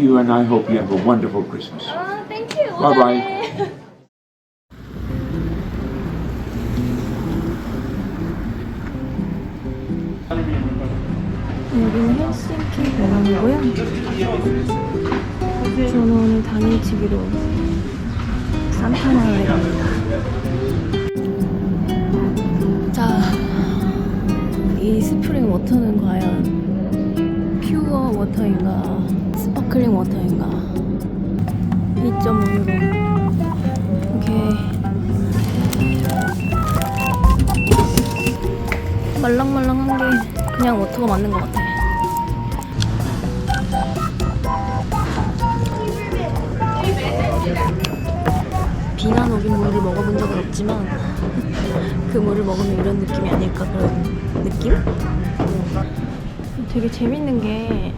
you, and I hope you have a wonderful Christmas. 아, 땡큐. Bye bye. 오다네. 여기는 헬싱키 공항이고요. 저는 오늘 당일치기로 산타마을에 갑니다. 자, 이 스프링 워터는 과연 워터인가? 스파클링 워터인가? 2.5유로. 오케이. 말랑말랑한 게 그냥 워터가 맞는 것 같아. 비가 녹인 물을 먹어본 적은 없지만 그 물을 먹으면 이런 느낌이 아닐까 그런 느낌? 되게 재밌는 게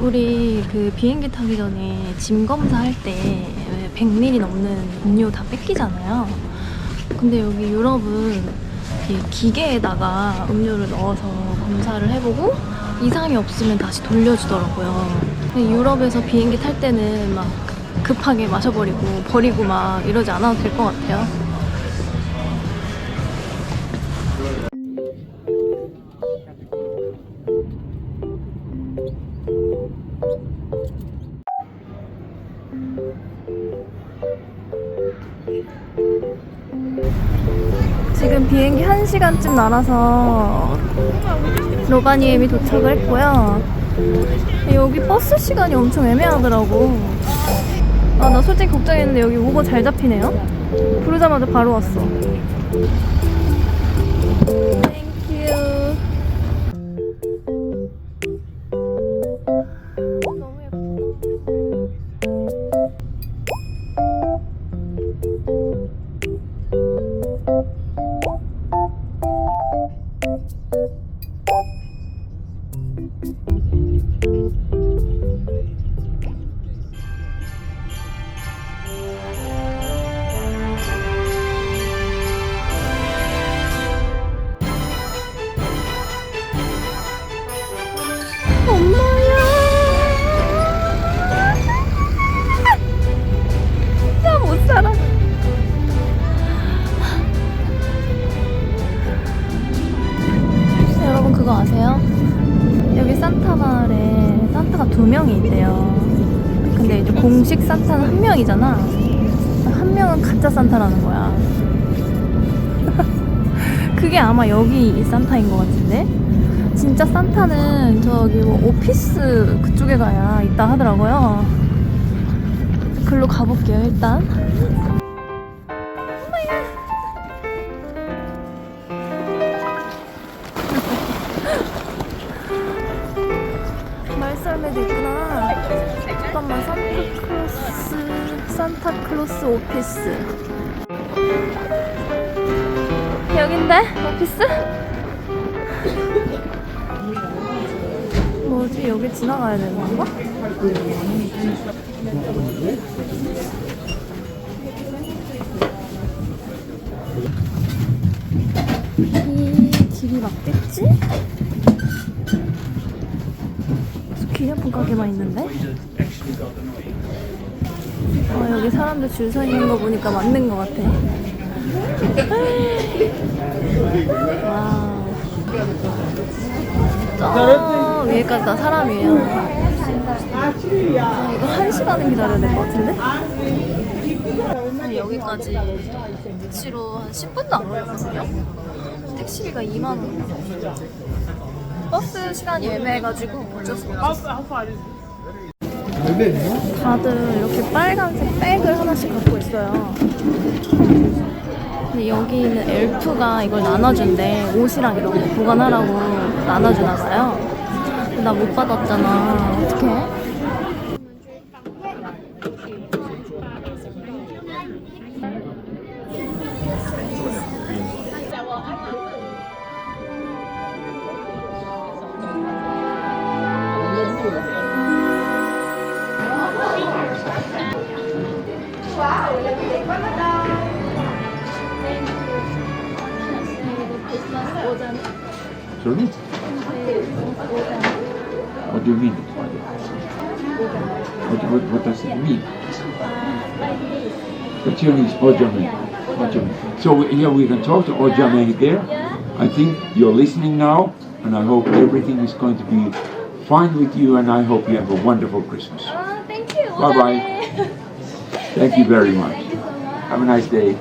우리 그 비행기 타기 전에 짐 검사할 때 100ml 넘는 음료 다 뺏기잖아요. 근데 여기 유럽은 이 기계에다가 음료를 넣어서 검사를 해보고 이상이 없으면 다시 돌려주더라고요. 유럽에서 비행기 탈 때는 막 급하게 마셔버리고 버리고 막 이러지 않아도 될 것 같아요. 비행기 1시간쯤 날아서 로바니엠이 도착을 했고요. 여기 버스 시간이 엄청 애매하더라고. 아, 나 솔직히 걱정했는데 여기 우버 잘 잡히네요. 부르자마자 바로 왔어. 산타라는 거야. 그게 아마 여기 이 산타인 것 같은데? 진짜 산타는 저기 뭐 오피스 그쪽에 가야 있다 하더라고요. 글로 가볼게요, 일단. 오피스. 여긴데? 오피스? 뭐지? 여기 지나가야 되는 건가? 이 길이? 무슨 기념품 가게만 있는데? 어, 여기 사람들 줄 서 있는 거 보니까 맞는 것 같아. 와우. 저 위에까지 다 사람이에요. 아, 이거 한 시간은 기다려야 될 것 같은데? 아니, 여기까지 택시로 한 10분도 안 걸렸거든요? 택시비가 2만 원. 버스 시간이 애매해가지고 어쩔 수 없어. 다들 이렇게 빨간색 백을 하나씩 갖고 있어요. 근데 여기 있는 엘프가 이걸 나눠준대. 옷이랑 이런 거 보관하라고 나눠주나 봐요. 나 못 받았잖아. 어떡해? Odan. Sorry? What do you mean? What, what, what does it mean? The Chinese Ojamin. Ojamin. So here we can talk to Ojamin there. I think you're listening now, and I hope everything is going to be fine with you, and I hope you have a wonderful Christmas. Oh, thank you. Bye bye. thank, thank you very much. You so much. Have a nice day.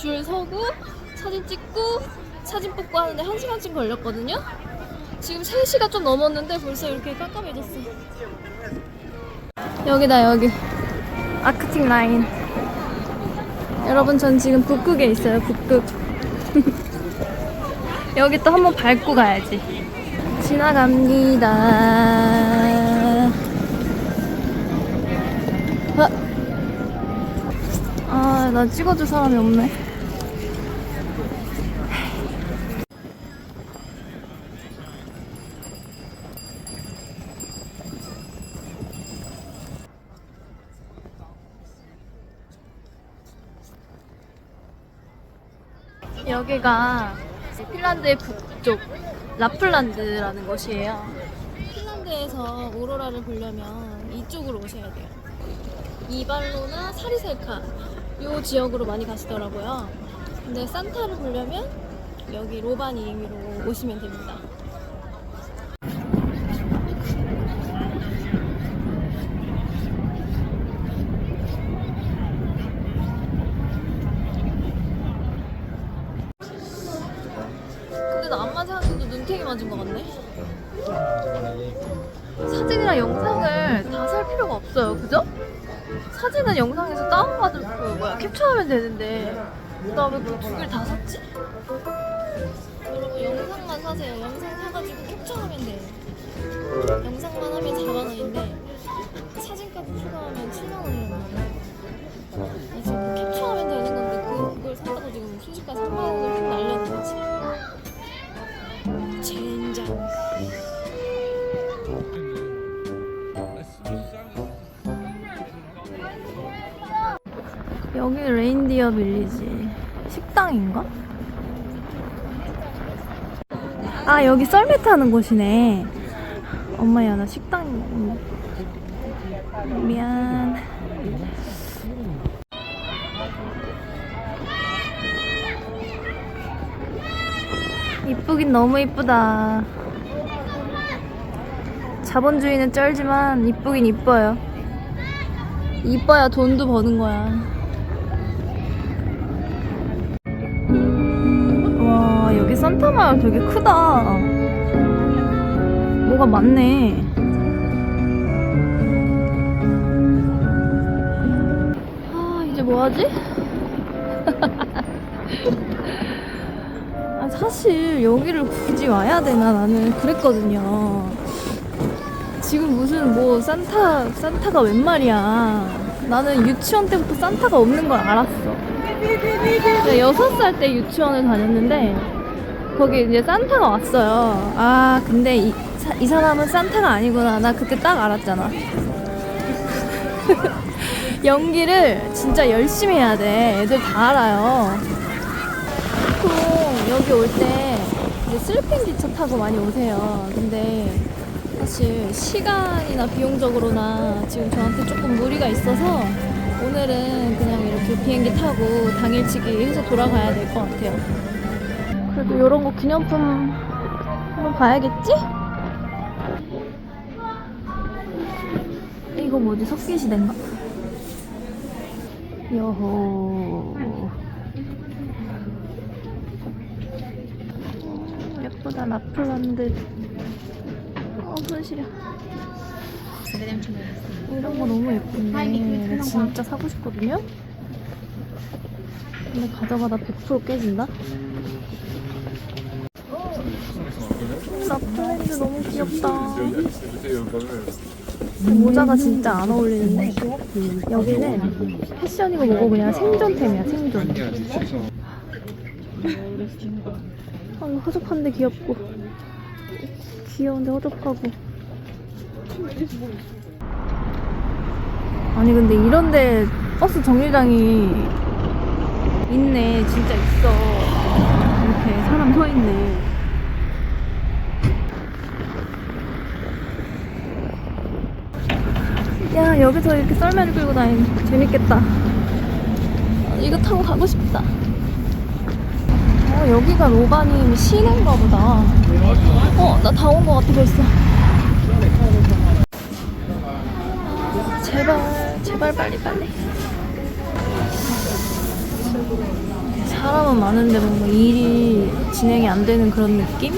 줄 서고 사진 찍고 사진 뽑고 하는데 1시간쯤 걸렸거든요. 지금 3시가 좀 넘었는데 벌써 이렇게 깜깜해졌어. 여기다 여기. 아크틱 라인. 여러분 전 지금 북극에 있어요. 북극. 여기 또 한번 밟고 가야지. 지나갑니다. 아, 아, 나 찍어줄 사람이 없네. 여기가 핀란드의 북 쪽 라플란드라는 곳이에요. 핀란드에서 오로라를 보려면 이쪽으로 오셔야 돼요. 이발로나 사리셀카 요 지역으로 많이 가시더라고요. 근데 산타를 보려면 여기 로바니미로 오시면 됩니다. 눈탱이 맞은 것 같네. 사진이랑 영상을 다 살 필요가 없어요, 그죠? 사진은 영상에서 다운받을 그 뭐야 캡처하면 되는데 나 왜 그 두 개를 다 샀지? 여러분 영상만 사세요. 영상 사가지고 캡처하면 돼. 영상만 하면 4만 원인데 레인디어 빌리지. 식당인가? 아 여기 썰매 타는 곳이네. 엄마야 나 식당. 미안. 이쁘긴 너무 이쁘다. 자본주의는 쩔지만 이쁘긴 이뻐요. 이뻐야 돈도 버는 거야 산타마을 되게 크다. 뭐가 많네. 아 이제 뭐하지? 아, 사실 여기를 굳이 와야 되나? 나는 그랬거든요. 지금 무슨 뭐 산타 산타가 웬 말이야. 나는 유치원 때부터 산타가 없는 걸 알았어. 제가 여섯 살때 유치원을 다녔는데 거기 이제 산타가 왔어요. 아 근데 이, 사, 이 사람은 산타가 아니구나. 나 그때 딱 알았잖아. 연기를 진짜 열심히 해야 돼. 애들 다 알아요. 보통 여기 올 때 이제 슬핑 기차 타고 많이 오세요. 근데 사실 시간이나 비용적으로나 지금 저한테 조금 무리가 있어서 오늘은 그냥 이렇게 비행기 타고 당일치기 해서 돌아가야 될 것 같아요. 그래도 이런 거 기념품 한번 봐야겠지? 이거 뭐지? 석기시대인가? 여호. 음, 예쁘다, 라플란드. 어, 손 시려. 이런 거 너무 예쁜데 나 진짜 사고 싶거든요? 근데 가져가다 100% 깨진다? 라플랜드 너무 귀엽다 모자가 진짜 안 어울리는데 여기는 패션이고 뭐고 그냥 생존템이야 생존 아 이거 허접한데 귀엽고 귀여운데 허접하고 아니 근데 이런데 버스 정류장이 있네. 진짜 있어. 이렇게 사람 서 있네. 야, 여기서 이렇게 썰매를 끌고 다니는 재밌겠다. 아, 이거 타고 가고 싶다. 어, 여기가 로바님 시내인가 보다. 어, 나 다 온 것 같아, 벌써. 아, 제발, 제발 빨리 빨리. 사람은 많은데 뭔가 일이 진행이 안 되는 그런 느낌?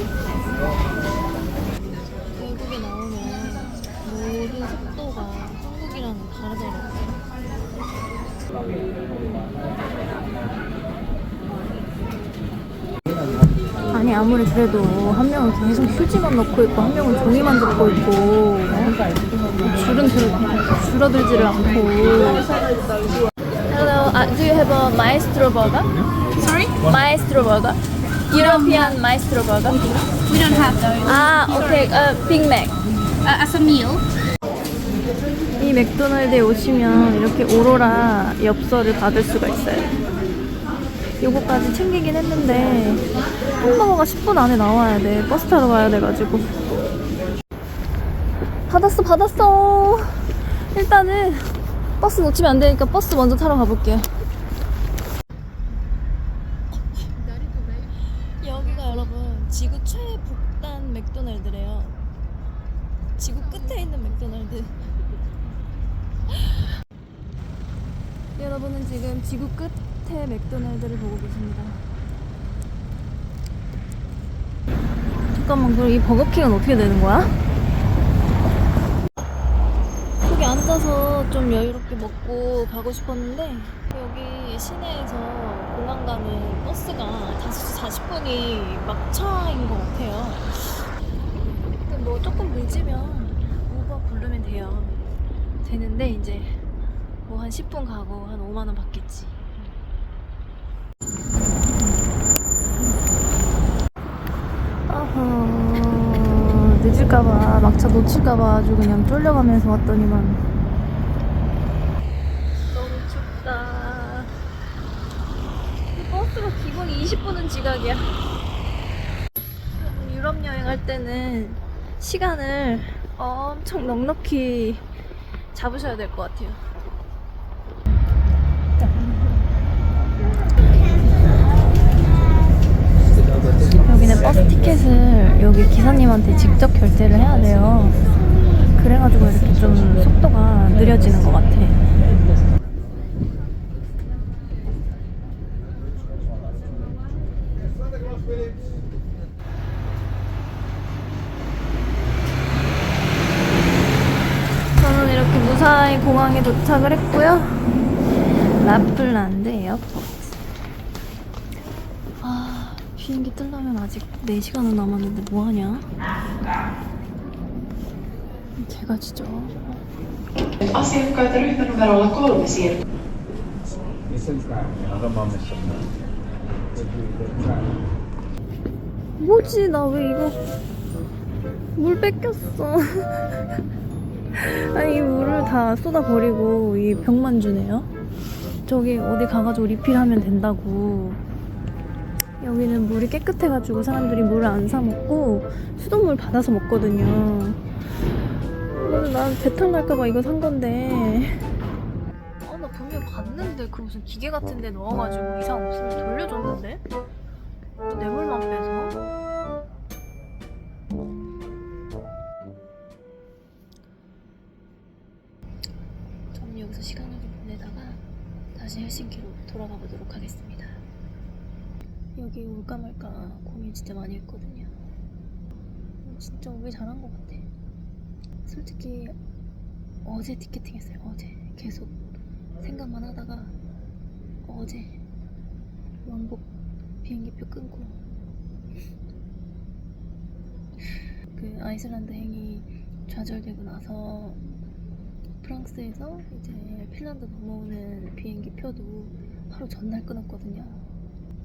아무리 그래도 한 명은 계속 휴지만 넣고 있고 한 명은 종이만 접고 있고 줄은 줄, 줄어들지를 않고 Hello, uh, do you have a maestro burger? Sorry? Maestro burger? European maestro burger? We don't have those. 아, 오케이, uh, Big Mac. Uh, as a meal. 이 맥도날드에 오시면 이렇게 오로라 엽서를 받을 수가 있어요. 요거까지 챙기긴 했는데 햄버거가 10분 안에 나와야 돼. 버스 타러 가야 돼가지고. 받았어, 받았어. 일단은 버스 놓치면 안 되니까 버스 먼저 타러 가볼게요. 여기가 여러분 지구 최북단 맥도날드래요. 지구 끝에 있는 맥도날드. 여러분은 지금 지구 끝 에 맥도날드를 보고 계십니다. 잠깐만, 그럼 이 버거킹은 어떻게 되는 거야? 여기 앉아서 좀 여유롭게 먹고 가고 싶었는데 여기 시내에서 공항 가는 버스가 5시 40분이 막차인 것 같아요. 근데 뭐 조금 늦으면 우버 부르면 돼요. 되는데 이제 뭐 한 10분 가고 한 5만 원 받겠지. 늦을까봐 막차 놓칠까봐 아주 그냥 쫄려가면서 왔더니만 너무 춥다. 이 버스가 기본 20분은 지각이야. 유럽 여행할 때는 시간을 엄청 넉넉히 잡으셔야 될 것 같아요. 여기는 버스 티켓을 여기 기사님한테 직접 결제를 해야 돼요. 그래가지고 이렇게 좀 속도가 느려지는 것 같아. 저는 이렇게 무사히 공항에 도착을 했고요. 라플란드 에어포트. 아, 비행기 뜨려면 아직 4시간은 남았는데 뭐하냐? 제가 siirtyy. 뭐지? 나 왜 이거 물 뺏겼어. 아니 이 물을 다 쏟아버리고 이 병만 주네요. 저기 어디 가가지고 리필하면 된다고. 여기는 물이 깨끗해가지고 사람들이 물을 안 사 먹고 수돗물 받아서 먹거든요. 오늘 난 배탈 날까봐 이거 산 건데. 아, 나 분명 봤는데 그 무슨 기계 같은 데 넣어가지고 이상 없으면 돌려줬는데? 내 물만 빼서? 올까 말까 고민 진짜 많이 했거든요. 진짜 오길 잘한 것 같아. 솔직히 어제 티켓팅 했어요. 어제 계속 생각만 하다가 어제 왕복 비행기표 끊고 그 아이슬란드 행이 좌절되고 나서 프랑스에서 이제 핀란드 넘어오는 비행기 표도 하루 전날 끊었거든요.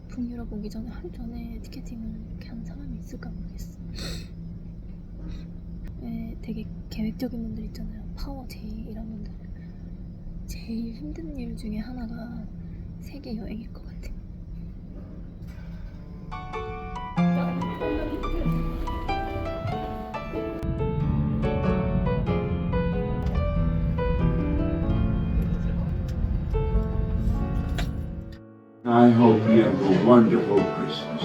북유럽 오기 전에 하루 전에 티켓팅을 이렇게 한 사람이 있을까 모르겠어. 왜 되게 계획적인 분들 있잖아요. 파워 제이 이런 분들. 제일 힘든 일 중에 하나가 세계 여행일 것 I hope you have a wonderful Christmas.